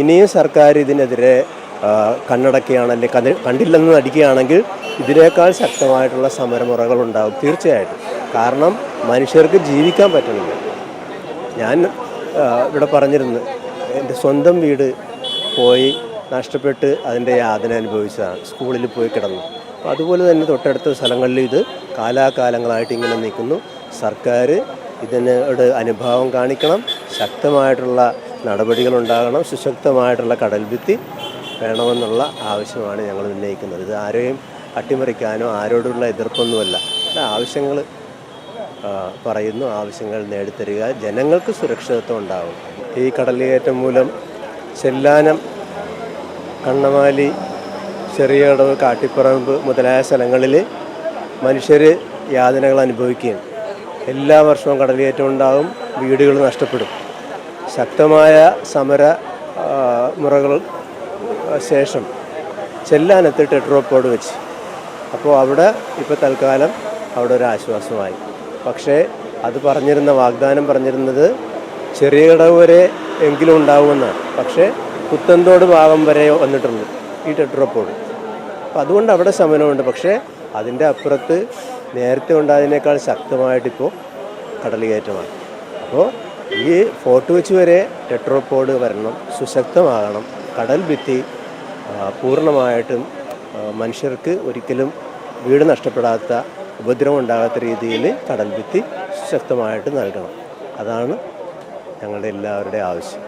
ഇനിയും സർക്കാർ ഇതിനെതിരെ ആ, കണ്ണടക്കുകയാണ് അല്ലെങ്കിൽ കണ്ടില്ലെന്ന് നടിക്കുകയാണെങ്കിൽ ഇതിനേക്കാൾ ശക്തമായിട്ടുള്ള സമരമുറകൾ ഉണ്ടാകും തീർച്ചയായിട്ടും. കാരണം മനുഷ്യർക്ക് ജീവിക്കാൻ പറ്റണില്ല. ഞാൻ ഇവിടെ പറഞ്ഞിരുന്നു എന്റെ സ്വന്തം വീട് പോയി നഷ്ടപ്പെട്ട് അതിന്റെ യാതന അനുഭവിച്ചതാണ്. സ്കൂളിൽ പോയി കിടന്നു. അപ്പോൾ അതുപോലെ തന്നെ തൊട്ടടുത്ത സ്ഥലങ്ങളിൽ ഇത് കാലാകാലങ്ങളായിട്ട് ഇങ്ങനെ നിൽക്കുന്നു. സർക്കാർ ഇതിനോട് അനുഭാവം കാണിക്കണം. ശക്തമായിട്ടുള്ള നടപടികളുണ്ടാകണം. സുശക്തമായിട്ടുള്ള കടൽഭിത്തി വേണമെന്നുള്ള ആവശ്യമാണ് ഞങ്ങൾ ഉന്നയിക്കുന്നത്. ഇത് ആരെയും അട്ടിമറിക്കാനോ ആരോടുള്ള എതിർപ്പൊന്നുമല്ല. ആവശ്യങ്ങൾ പറയുന്നു. ആവശ്യങ്ങൾ നേടിത്തരിക. ജനങ്ങൾക്ക് സുരക്ഷിതത്വം ഉണ്ടാകും ഈ കടലേറ്റം മൂലം ചെല്ലാനം കണ്ണമാലി ചെറിയ ചെറിയടവ് കാട്ടിപ്പറമ്പ് മുതലായ സ്ഥലങ്ങളിൽ മനുഷ്യർ യാതനകൾ അനുഭവിക്കുകയും എല്ലാ വർഷവും കടലേറ്റം ഉണ്ടാകും. വീടുകൾ നഷ്ടപ്പെടും. ശക്തമായ സമര മുറകൾ ശേഷം ചെല്ലാനത്ത് ടെട്രോപ്പോഡ് വെച്ച്. അപ്പോൾ അവിടെ ഇപ്പോൾ തൽക്കാലം അവിടെ ഒരു ആശ്വാസമായി. പക്ഷേ അത് പറഞ്ഞിരുന്ന വാഗ്ദാനം പറഞ്ഞിരുന്നത് ചെറിയ കടവ് വരെ എങ്കിലും ഉണ്ടാവുമെന്നാണ്. പക്ഷേ പുത്തന്തോട് ഭാഗം വരെ വന്നിട്ടുണ്ട് ഈ ടെട്രോപ്പോട് അപ്പോൾ അതുകൊണ്ട് അവിടെ ശമനമുണ്ട്. പക്ഷേ അതിന്റെ അപ്പുറത്ത് നേരത്തെ ഉണ്ടായതിനേക്കാൾ ശക്തമായിട്ടിപ്പോൾ കടലുകയറ്റമാണ് അപ്പോൾ ഈ ഫോർട്ട് വെച്ച് വരെ ടെട്രോപ്പോഡ് വരണം സുശക്തമാകണം കടൽ ഭിത്തി പൂർണമായിട്ടും മനുഷ്യർക്ക് ഒരിക്കലും വീട് നഷ്ടപ്പെടാത്ത ഉപദ്രവം ഉണ്ടാകാത്ത രീതിയിൽ കടൽ ഭിത്തി ശക്തമായിട്ട് നൽകണം. അതാണ് ഞങ്ങളുടെ എല്ലാവരുടെയും ആവശ്യം.